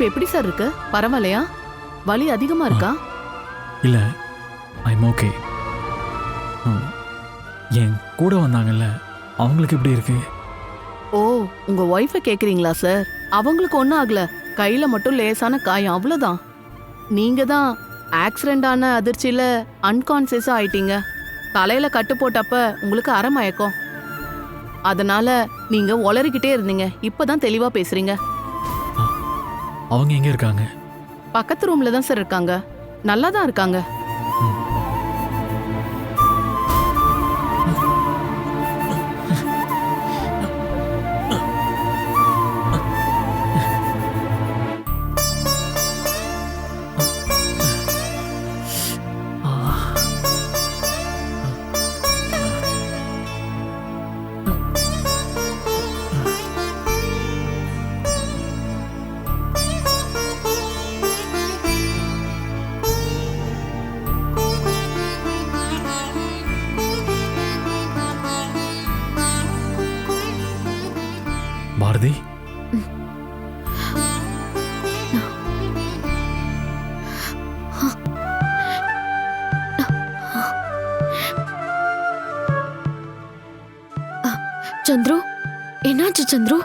இப்ப எப்படி சார் இருக்கு? பரவாயில்லையா? வலி அதிகமா இருக்கா? இல்லை ஐம் ஓகே என் கூட வந்தாங்கல்ல அவங்களுக்கு எப்படி இருக்கு? ஓ உங்க ஒய்ஃபை கேக்குறீங்களா சார்? அவங்களுக்கு ஒன்றும் ஆகல. கையில மட்டும் லேசான காயம் அவ்வளவுதான். நீங்க தான் ஆக்சிடென்ட் ஆன அதிர்ச்சியில அன்கான்சியஸா ஆயிட்டீங்க. தலையில கட்டு போட்டப்ப உங்களுக்கு அறமயக்கம் அதனால நீங்க உளறிக்கிட்டே இருந்தீங்க. இப்பதான் தெளிவா பேசுறீங்க. அவங்க எங்க இருக்காங்க? பக்கத்து ரூம்ல தான் சார் இருக்காங்க. நல்லா தான் இருக்காங்க. சந்துரு? என்னாச்சு சந்துரு?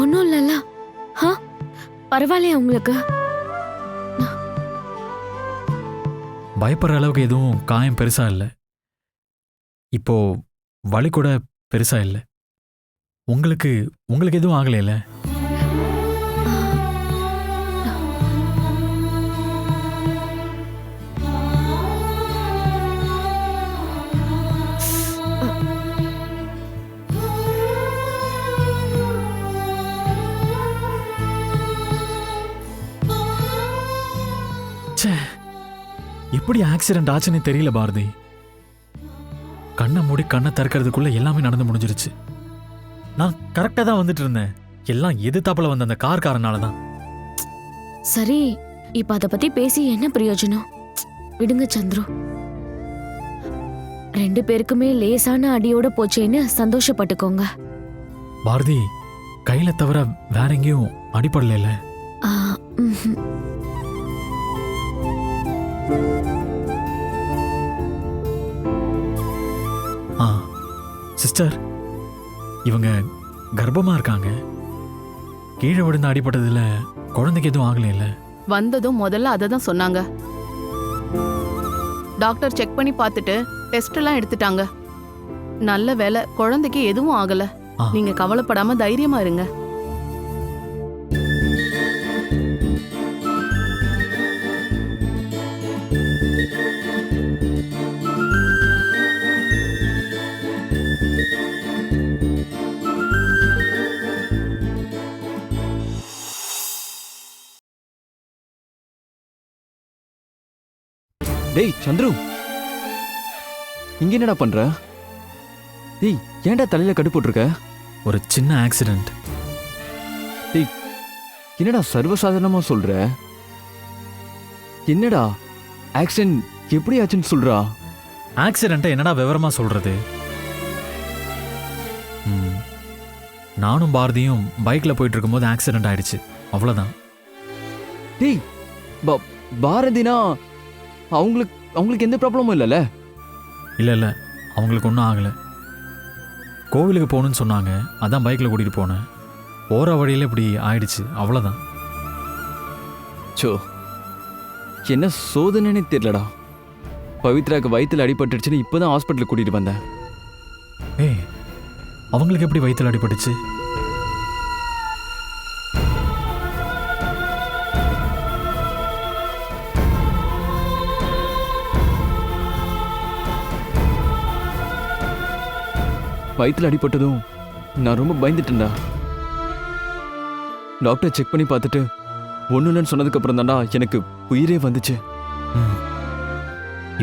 ஒன்றும் இல்லைல்ல. ஆ பரவாயில்லையா உங்களுக்கு? பயப்படுற அளவுக்கு எதுவும் காயம் பெருசா இல்லை. இப்போ வலி கூட பெருசா இல்லை. உங்களுக்கு உங்களுக்கு எதுவும் ஆகலைல்ல எப்படி ஆக்சிடென்ட் ஆச்சுன்னு தெரியல பாரதி. கண்ணை மூடி கண்ணை திறக்கிறதுக்குள்ள எல்லாமே நடந்து முடிஞ்சிருச்சு. நான் கரெக்டாக தான் வந்துட்டு இருந்தேன். எல்லாம் எதிர்த்தாப்புல வந்த அந்த கார்காரனால தான். சரி இப்ப அத பத்தி பேசி என்ன பிரயோஜனம்? விடுங்க சந்துரு. ரெண்டு பேருக்குமே லேசான அடியோட போச்சேன்னு சந்தோஷப்பட்டுக்கோங்க. பாரதி கையில தவிர வேற எங்கேயும் அடிப்படல ஆ, ம்ஹும். சிஸ்டர் இவங்க கர்ப்பமா இருக்காங்க. கீழே விழுந்து அடிபட்டதுல குழந்தைக்கு எதுவும் ஆகலைல்ல வந்ததும் முதல்ல அதை தான் சொன்னாங்க. டாக்டர் செக் பண்ணி பார்த்துட்டு டெஸ்ட் எல்லாம் எடுத்துட்டாங்க. நல்ல வேலை குழந்தைக்கு எதுவும் ஆகல. நீங்க கவலைப்படாம தைரியமா இருங்க. டேய் சந்துரு. இங்க என்னடா பண்ற? டேய் ஏன்டா தலையில கட்டு போட்டிருக்க? ஒரு சின்ன ஆக்சிடென்ட் என்னடா சர்வசாதாரணமா சொல்ற? என்னடா? ஆக்சிடென்ட் எப்படி ஆச்சுன்னு சொல்றா? ஆக்சிடென்ட்டை என்னடா விவரமா சொல்றது? நானும் பாரதியும் பைக்ல போயிட்டு இருக்கும்போது ஆக்சிடென்ட் ஆயிடுச்சு. அவ்வளவுதான். டேய் பாரதினா அவங்களுக்கு அவங்களுக்கு எந்த ப்ராப்ளமும் இல்லைல்ல? இல்ல இல்ல அவங்களுக்கு ஒன்றும் ஆகல. கோவிலுக்கு போகணும்னு சொன்னாங்க அதான் பைக்ல கூட்டிட்டு போனேன். போற வழியில இப்படி ஆயிடுச்சு அவ்வளவுதான். சோ என்ன சோதனைனே தெரியலடா. பவித்ராக்கு வயித்துல அடிபட்டுருச்சுன்னு இப்பதான் ஹாஸ்பிட்டலுக்கு கூட்டிட்டு வந்தேன். ஏய் அவங்களுக்கு எப்படி வயித்துல அடிபட்டுச்சு? வயித்துல அடிபட்டதும் நான் ரொம்ப பயந்துட்டேன்டா. டாக்டர் செக் பண்ணி பார்த்துட்டு ஒன்றும் இல்லைன்னு சொன்னதுக்கு அப்புறம் தான்டா எனக்கு உயிரே வந்துச்சு.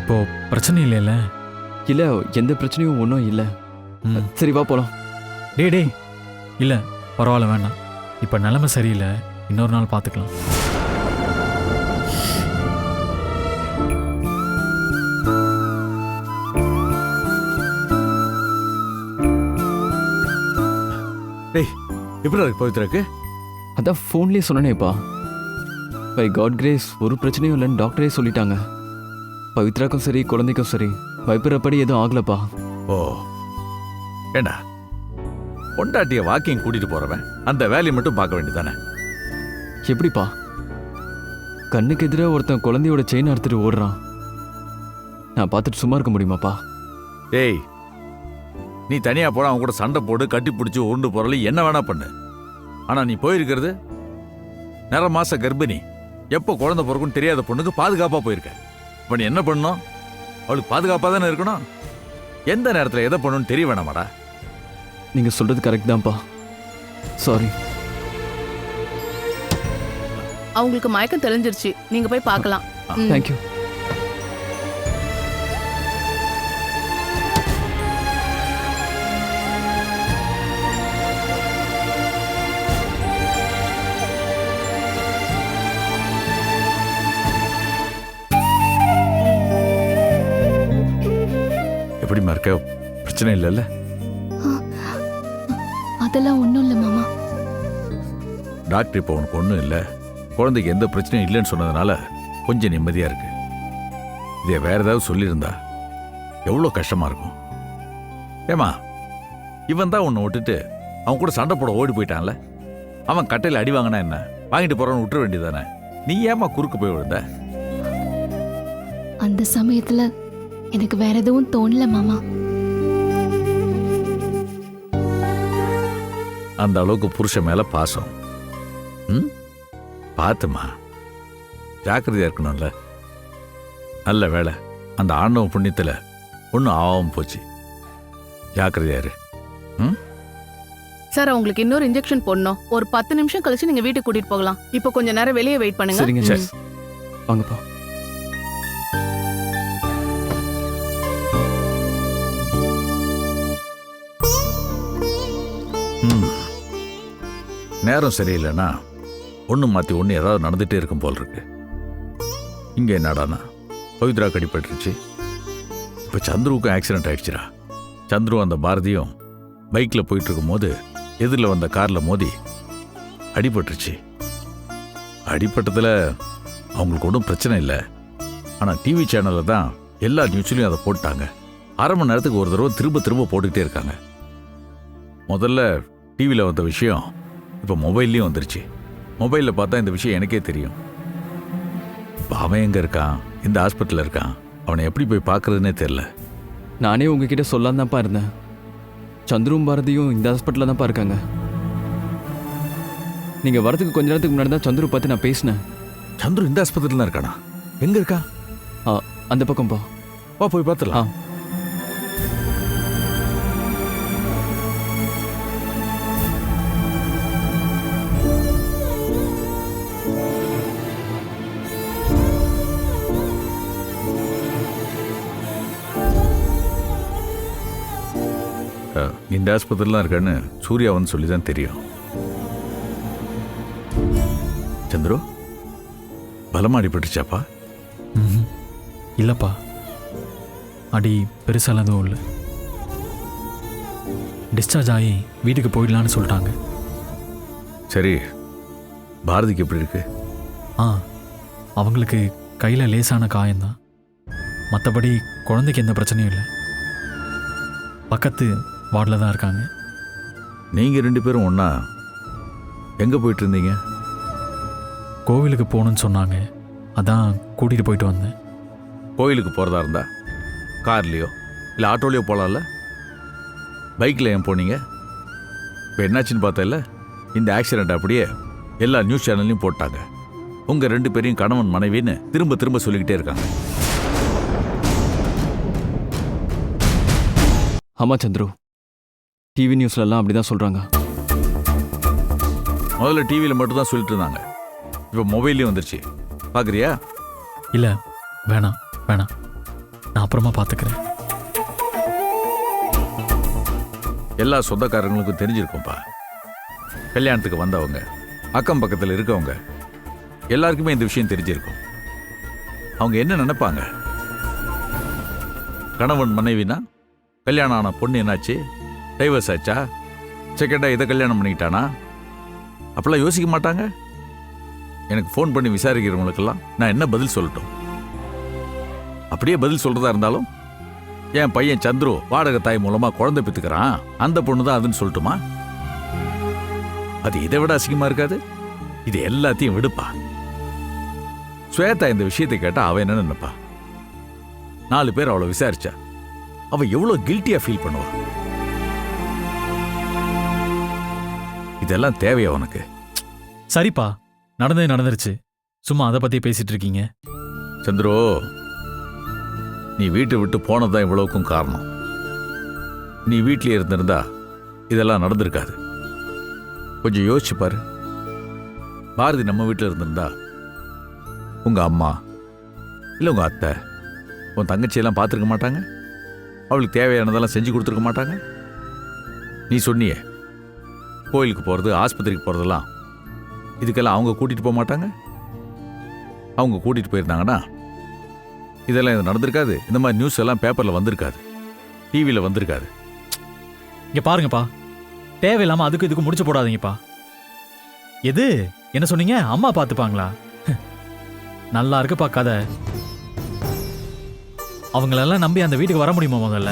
இப்போ பிரச்சனை இல்லைல்ல? இல்ல எந்த பிரச்சனையும் ஒன்றும் இல்லை. சரி வா போலாம். டேய் டேய். இல்ல பரவாயில்ல வேண்டாம். இப்போ நிலைமை சரியில்லை. இன்னொரு நாள் பார்த்துக்கலாம். டேய் எப்படி இருக்கு பவித்ராக்கு அதான் ஃபோன்லேயே சொன்னனேப்பா பை காட் கிரேஸ் ஒரு பிரச்சனையும் இல்லைன்னு டாக்டரே சொல்லிட்டாங்க. பவித்ராக்கும் சரி குழந்தைக்கும் சரி பயப்படுறபடி எதுவும் ஆகலப்பா. ஓ ஏண்டா? பொண்டாட்டிய வாக்கிங் கூட்டிட்டு போறவன் அந்த வேலையை மட்டும் பார்க்க வேண்டியதானே எப்படிப்பா? கண்ணுக்கு எதிராக ஒருத்தன் குழந்தையோட செயின் அறுத்துட்டு ஓடுறான். நான் பார்த்துட்டு சும்மா இருக்க முடியுமாப்பா? டேய் நீ தனியா போட அவன் கூட சண்டை போடு கட்டி பிடிச்சி உருண்டு போறல என்ன வேணா பண்ணு. ஆனா நீ போயிருக்கிறது நிற மாச கர்ப்பிணி. எப்போ குழந்தை பிறக்கும்னு தெரியாத பொண்ணுக்கு பாதுகாப்பா போயிருக்க. இப்போ நீ என்ன பண்ணணும்? அவளுக்கு பாதுகாப்பா தானே இருக்கணும்? எந்த நேரத்தில் எதை பண்ணணும்னு தெரிய வேணாமாடா. நீங்க சொல்றது கரெக்ட் தான்ப்பா. சாரி அவங்களுக்கு மயக்கம் தெளிஞ்சிருச்சு. நீங்க போய் பார்க்கலாம். தேங்க்யூ இருக்க பிரச்சனை இல்லைல்ல? அதெல்லாம் ஒன்றும் இல்லை மாமா. டாக்டர் இப்போ உனக்கு ஒன்றும் இல்லை. குழந்தைக்கு எந்த பிரச்சனையும் இல்லைன்னு சொன்னதுனால கொஞ்சம் நிம்மதியாக இருக்கு. இதை வேற ஏதாவது சொல்லியிருந்தா எவ்வளோ கஷ்டமா இருக்கும். ஏமா இவன் தான் உன்னை விட்டுட்டு அவன் கூட சண்டை போட ஓடி போயிட்டான்ல? அவன் கட்டையில் அடி வாங்கினா என்ன? வாங்கிட்டு போறான்னு விட்டுற வேண்டியதானே நீ ஏமா குறுக்கு போய் விழுந்த? அந்த சமயத்துல எனக்கு வேற எதுவும் தோணல மாமா. அந்த அளவுக்கு புருஷன் மேல பாசம். ம்? பார்த்துமா ஜாக்கிரதையா இருக்கணும்ல. நல்ல வேலை அந்த ஆண்டவன் புண்ணியத்துல ஒன்றும் ஆகாம போச்சு. ஜாக்கிரதையா இரு. சார் அவங்களுக்கு இன்னொரு இன்ஜெக்ஷன் போடணும். ஒரு பத்து நிமிஷம் கழிச்சு நீங்க வீட்டுக்கு கூட்டிட்டு போகலாம். இப்போ கொஞ்ச நேரம் வெளியே வெயிட் பண்ணுங்க. சரிங்க சரி. வாங்கப்பா. நேரம் சரியில்லைன்னா ஒன்று மாற்றி ஒன்று ஏதாவது நடந்துகிட்டே இருக்கும் போல் இருக்கு. இங்கே என்னடானா? பவித்ரா கடிப்பட்டுருச்சு இப்போ சந்துருவுக்கும் ஆக்சிடென்ட் ஆயிடுச்சுடா. சந்துரு அந்த பாரதியும் பைக்கில் போயிட்டு இருக்கும்போது எதிரில் வந்த காரில் மோதி அடிபட்டுருச்சு. அடிப்பட்டதில் அவங்களுக்கு ஒன்றும் பிரச்சனை இல்லை. ஆனால் டிவி சேனலில் தான் எல்லா நியூஸ்லையும் அதை போட்டாங்க. அரை மணி நேரத்துக்கு ஒரு தடவை திரும்ப திரும்ப போட்டுக்கிட்டே இருக்காங்க. முதல்ல டிவியில் வந்த விஷயம் இப்போ மொபைல்லையும் வந்துருச்சு. மொபைலில் பார்த்தா இந்த விஷயம் எனக்கே தெரியும். இப்போ அவன் எங்கே இருக்கான்? இந்த ஹாஸ்பிட்டலில் இருக்கான். அவனை எப்படி போய் பார்க்கறதுனே தெரில நானே உங்ககிட்ட சொல்லாம தான்ப்பா இருந்தேன். சந்துரும் பாரதியும் இந்த ஹாஸ்பிட்டலில் தான்ப்பா இருக்காங்க. நீங்கள் வரதுக்கு கொஞ்ச நேரத்துக்கு முன்னாடி தான் சந்துரு பார்த்து நான் பேசினேன். சந்துரு இந்த ஆஸ்பத்திரியில் தான் இருக்கானா? எங்கே இருக்கா? ஆ, அந்த பக்கம்ப்பா. வா போய் பார்த்துடலாம். இந்த ஆஸ்பத்திரியில் தான் இருக்கான்னு சூர்யா வந்து சொல்லி தான் தெரியும். சந்துரு பலமா அடிபட்டுச்சாப்பா. இல்லைப்பா. அடி பெருசாலாம் எதுவும் இல்லை. டிஸ்சார்ஜ் ஆகி வீட்டுக்கு போயிடலான்னு சொல்லிட்டாங்க. சரி பாரதிக்கு எப்படி இருக்கு? ஆ அவங்களுக்கு கையில் லேசான காயம்தான். மற்றபடி குழந்தைக்கு எந்த பிரச்சனையும் இல்லை. பக்கத்து வார்டில் தான் இருக்காங்க. நீங்கள் ரெண்டு பேரும் ஒன்றா எங்கே போயிட்டு இருந்தீங்க? கோவிலுக்கு போகணுன்னு சொன்னாங்க. அதான் கூட்டிகிட்டு போயிட்டு வந்தேன். கோயிலுக்கு போகிறதா இருந்தா? கார்லேயோ? இல்லை ஆட்டோலேயோ போகலாம்ல பைக்கில் ஏன் போனீங்க? இப்போ என்னாச்சுன்னு பார்த்தல இந்த ஆக்சிடெண்ட் அப்படியே எல்லா நியூஸ் சேனல்லையும் போட்டாங்க. உங்கள் ரெண்டு பேரையும் கணவன் மனைவின்னு திரும்ப திரும்ப சொல்லிக்கிட்டே இருக்காங்க. ஆமாம் சந்துரு. டிவி நியூஸ்லலாம் அப்படி தான் சொல்கிறாங்க முதல்ல டிவியில் மட்டும் தான் சொல்லிட்டு இருந்தாங்க இப்போ மொபைல்லையும் வந்துருச்சு. பார்க்குறியா இல்லை வேணாம் வேணாம். நான் அப்புறமா பார்த்துக்கிறேன் எல்லா சொந்தக்காரங்களுக்கும் தெரிஞ்சிருக்கும்ப்பா கல்யாணத்துக்கு வந்தவங்க அக்கம் பக்கத்தில் இருக்கவங்க எல்லாருக்குமே இந்த விஷயம் தெரிஞ்சிருக்கும். அவங்க என்ன நினைப்பாங்க? கணவன் மனைவினா கல்யாணம் ஆன பொண்ணு என்னாச்சு? டைவர்ஸ் ஆச்சா? செகண்டா இதை கல்யாணம் பண்ணிக்கிட்டானா? அப்பெல்லாம் யோசிக்க மாட்டாங்க? எனக்கு ஃபோன் பண்ணி விசாரிக்கிறவங்களுக்கெல்லாம் நான் என்ன பதில் சொல்லட்டும்? அப்படியே பதில் சொல்கிறதா இருந்தாலும் என் பையன் சந்துரு வாடகை தாய் மூலமாக குழந்தை பெத்துக்கிறான் அந்த பொண்ணு தான் அதுன்னு சொல்லட்டுமா? அது இதை விட அசிங்கமா இருக்காது? இது எல்லாத்தையும் விடுப்பா. ஸ்வேதா இந்த விஷயத்தை கேட்டால் அவன் என்ன நினைப்பா? நாலு பேர் அவளை விசாரிச்சா. அவள் எவ்வளோ கில்ட்டியாக ஃபீல் பண்ணுவான் இதெல்லாம் தேவையா உனக்கு? சரிப்பா நடந்தது நடந்துருச்சு. சும்மா அதை பத்தி பேசிட்டு இருக்கீங்க. சந்திரோ நீ வீட்டை விட்டு போனதுதான் இவ்வளவுக்கும் காரணம். நீ வீட்டிலே இருந்திருந்தா இதெல்லாம் நடந்திருக்காது. கொஞ்சம் யோசிச்சு பாரு. பாரதி நம்ம வீட்டில் இருந்திருந்தா உங்க அம்மா இல்லை உங்க அத்தை உன் தங்கச்சியெல்லாம் பார்த்துருக்க மாட்டாங்க? அவளுக்கு தேவையானதெல்லாம் செஞ்சு கொடுத்துருக்க மாட்டாங்க? நீ சொன்னியே கோயிலுக்கு போகிறது ஆஸ்பத்திரிக்கு போகிறதெல்லாம் இதுக்கெல்லாம் அவங்க கூட்டிகிட்டு போக மாட்டாங்க? அவங்க கூட்டிகிட்டு போயிருந்தாங்கன்னா இதெல்லாம் இது நடந்திருக்காது. இந்த மாதிரி நியூஸ் எல்லாம் பேப்பரில் வந்திருக்காது. டிவியில் வந்திருக்காது. இங்கே பாருங்கப்பா. தேவையில்லாமல் அதுக்கு இதுக்கு முடிச்சு போடாதீங்கப்பா. எது? என்ன சொன்னீங்க? அம்மா பார்த்துப்பாங்களா? நல்லா இருக்குப்பா கதை. அவங்களெல்லாம் நம்பி அந்த வீட்டுக்கு வர முடியுமா முதல்ல?